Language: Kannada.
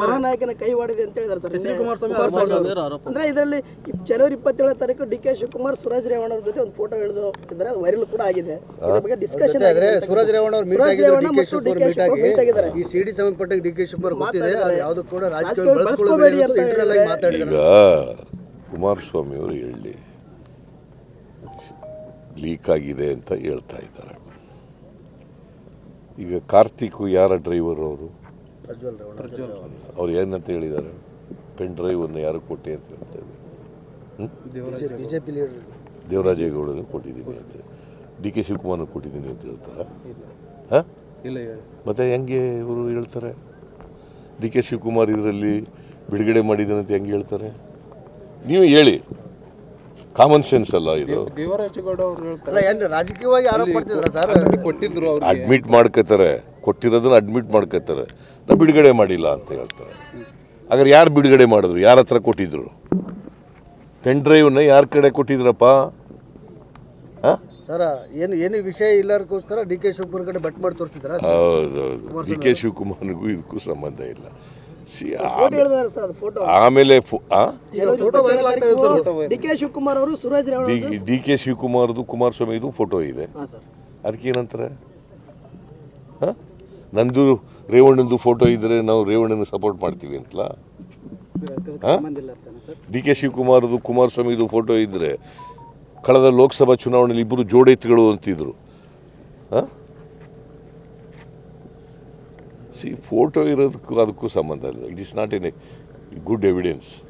ಮಹಾನಾಯಕನ ಕೈ ವಾಡಿದೆ ಅಂತ ಹೇಳಿದಾರೆ ಸರ್. ಅಂದ್ರೆ ಇದರಲ್ಲಿ ಜನವರಿ ಇಪ್ಪತ್ತೇಳ ತಾರೀಕು ಡಿ ಕೆ ಶಿವಕುಮಾರ್ ಸುರಜ್ ರೇವಣ್ಣ ಅವ್ರ ಜೊತೆ ಒಂದು ಫೋಟೋ ಹಿಡಿದು ಇದ್ದಾರೆ ಅದು ವೈರಲ್ ಕೂಡ ಆಗಿದೆ. ಇದ್ರ ಬಗ್ಗೆ ಡಿಸ್ಕಷನ್ ಆದ್ರೆ ಸೂರಜ್ ರೇವಣ್ಣ ಅವ್ರು ಮೀಟ್ ಆಗಿದ್ದಾರೆ. ಈ ಸಿಡಿ ಸಂಬಂಧಪಟ್ಟ ಡಿ ಕೆ ಶಿವಕುಮಾರ್ ಗೊತ್ತಿದೆ ಅದು ಯಾವುದು ಕೂಡ ರಾಜಕೀಯ ಬಳಸ್ಕೊಬೇಡಿ ಅಂತ ಇಂಟರ್ನಲ್ ಆಗಿ ಮಾತಾಡಿದ್ದಾರೆ ಕುಮಾರಸ್ವಾಮಿ ಅವರು ಹೇಳಿ ಲೀಕ್ ಆಗಿದೆ ಅಂತ ಹೇಳ್ತಾ ಇದ್ದಾರೆ. ಈಗ ಕಾರ್ತಿಕ್ ಯಾರ ಡ್ರೈವರ್ ಅವರು? ಅವ್ರು ಏನಂತ ಹೇಳಿದ್ದಾರೆ? ಪೆನ್ ಡ್ರೈವನ್ನು ಯಾರು ಕೊಟ್ಟೆ ಅಂತ ಹೇಳ್ತಾ ಇದ್ದಾರೆ. ಬಿಜೆಪಿ ಲೀಡರ್ ದೇವರಾಜೇಗೌಡನು ಕೊಟ್ಟಿದ್ದೀನಿ ಅಂತ ಡಿ ಕೆ ಶಿವಕುಮಾರ್ನ ಕೊಟ್ಟಿದ್ದೀನಿ ಅಂತ ಹೇಳ್ತಾರೆ? ಹಾಂ? ಮತ್ತೆ ಹೆಂಗೆ ಇವರು ಹೇಳ್ತಾರೆ? ಡಿ ಕೆ ಶಿವಕುಮಾರ್ ಇದರಲ್ಲಿ ಬಿಡುಗಡೆ ಮಾಡಿದ್ದಾನೆ ಅಂತ ಹೆಂಗೆ ಹೇಳ್ತಾರೆ? ನೀವು ಹೇಳಿ. ಕಾಮನ್ ಸೆನ್ಸ್ ಅಲ್ಲ ಇದು. ದೇವರಾಜೇಗೌಡ ಅವ್ರು ಹೇಳ್ತಾರೆ. ಅಲ್ಲ ಏನ್ ರಾಜಕೀಯವಾಗಿ ಆರೋಪ ಮಾಡ್ತಿದ್ರ ಸರ್? ಕೊಟ್ಟಿದ್ರು ಅವ್ರು ಅಡ್ಮಿಟ್ ಮಾಡ್ಕೋತಾರೆ ಕೊಟ್ಟಿರೋದನ್ನ ಅಡ್ಮಿಟ್ ಮಾಡ್ಕೋತಾರೆ ನಾವು ಬಿಡುಗಡೆ ಮಾಡಿಲ್ಲ ಅಂತ ಹೇಳ್ತಾರೆ. ಹಾಗಾದ್ರೆ ಯಾರು ಬಿಡುಗಡೆ ಮಾಡಿದ್ರು? ಯಾರ ಹತ್ರ ಕೊಟ್ಟಿದ್ರು? ಪೆನ್ ಡ್ರೈವ್ನ ಯಾರ ಕಡೆ ಕೊಟ್ಟಿದ್ರಪ್ಪ? ಹಾಂ? ಸರ್ ಏನು ಏನು ವಿಷಯ ಇಲ್ಲದಕ್ಕೋಸ್ಕರ ಡಿ ಕೆ ಶಿವಕುಮಾರ್ ಕಡೆ ಬಟ್ ಮಾಡಿ ತೋರಿಸಿದ್ರ ಹೌದೌದು. ಡಿ ಕೆ ಶಿವಕುಮಾರ್ಗೂ ಇದಕ್ಕೂ ಸಂಬಂಧ ಇಲ್ಲ. ಸಿ ಫೋಟೋ ಹೇಳಿದಾರೆ ಸರ್ ಅದು ಫೋಟೋ ಆಮೇಲೆ ಡಿ ಕೆ ಶಿವಕುಮಾರ್ ಅವರು ಸುರಾಜ್ ರೇವಣ್ಣ ಡಿ ಕೆ ಶಿವಕುಮಾರ್ದು ಕುಮಾರಸ್ವಾಮಿದು ಫೋಟೋ ಇದೆ ಹಾಂ ಸರ್. ಅದಕ್ಕೇನಂತಾರೆ? ಹಾಂ? ನಂದು ರೇವಣ್ಣಂದು ಫೋಟೋ ಇದ್ದರೆ ನಾವು ರೇವಣ್ಣನ ಸಪೋರ್ಟ್ ಮಾಡ್ತೀವಿ ಅಂತಲ್ಲ? ಡಿ ಕೆ ಶಿವಕುಮಾರ್ದು ಕುಮಾರಸ್ವಾಮಿದು ಫೋಟೋ ಇದ್ದರೆ ಕಳೆದ ಲೋಕಸಭಾ ಚುನಾವಣೆಯಲ್ಲಿ ಇಬ್ಬರು ಜೋಡೆತ್ತುಗಳು ಅಂತಿದ್ರು. ಹಾಂ? ಸಿ ಫೋಟೋ ಇರೋದಕ್ಕೂ ಅದಕ್ಕೂ ಸಂಬಂಧ ಇಲ್ಲ it is not an a good evidence